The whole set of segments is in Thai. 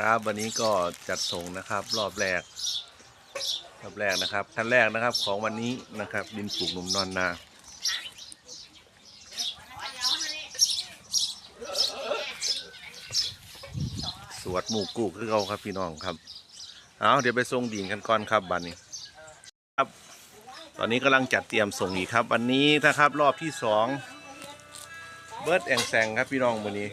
ครับวันนี้ก็จัดส่งนะครับ รอบแรก รอบแรกนะครับขั้นแรกนะครับของวันนี้นะครับ ดินปลูกหนุ่มนอนนาสวดหมู่กูคือเขาครับพี่น้องครับเอาเดี๋ยวไปส่งดินกันก่อนครับบันนี้ครับ ตอนนี้กำลังจัดเตรียมส่งอีกครับ วันนี้นะครับรอบที่สองเบิร์ดแองแซงครับพี่น้องวันนี้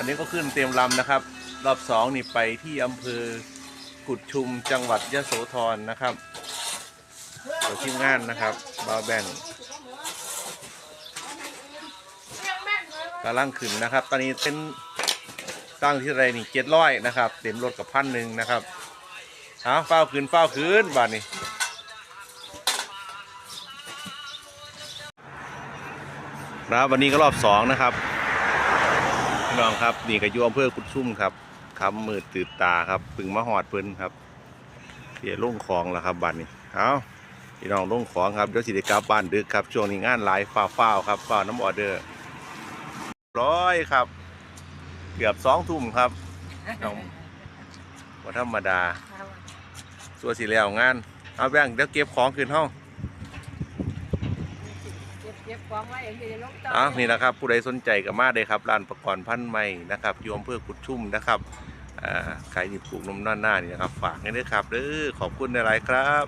อันนี้ก็ขึ้นเต็มลำนะครับ รอบสองนี่ไปที่อำเภอกุดชุมจังหวัดยะโสธรนะครับโดยทีมงานนะครับบาวแบนกำลังขึ้นนะครับ ตอนนี้เป็นตั้งที่ไรนี่เจ็ดร้อยนะครับ เต็มรถกับพันหนึ่งนะครับเอาเฝ้าขึ้นเฝ้าขึ้นบ้านนี้ครับวันนี้ก็รอบสองนะครับ พี่น้องครับนี่ก็อยู่อำเภอกุดซุ่มครับคำมืดตื่นตาครับปึงมาหอดเพิ่นครับเดี๋ยวลงของแล้วครับบัดนี้เอาพี่น้องลงของครับเดี๋ยวสิได้กลับบ้านดึกครับช่วงนี้งานหลายฟ้าฟ้าวๆครับฟ้าวน้ำออเดอร์ร้อยครับ เกือบสองทุ่มครับน้องว่าธรรมดาส่วนสิแล้วงานเอาแบ่งค์เดี๋ยวเก็บของคืนห้องเก็บเก็บของไว้อย่างนี้ลงต่ออะนี่นะครับ ผู้ใดสนใจก็มาเลยครับร้านประกรณ์พันธุ์ใหม่นะครับอยู่อำเภอกุดชุ่มนะครับขายหยิบปลูกนมน่านหน้านี่นะครับ ฝากให้ด้วยครับเด้อขอบคุณหลายครับ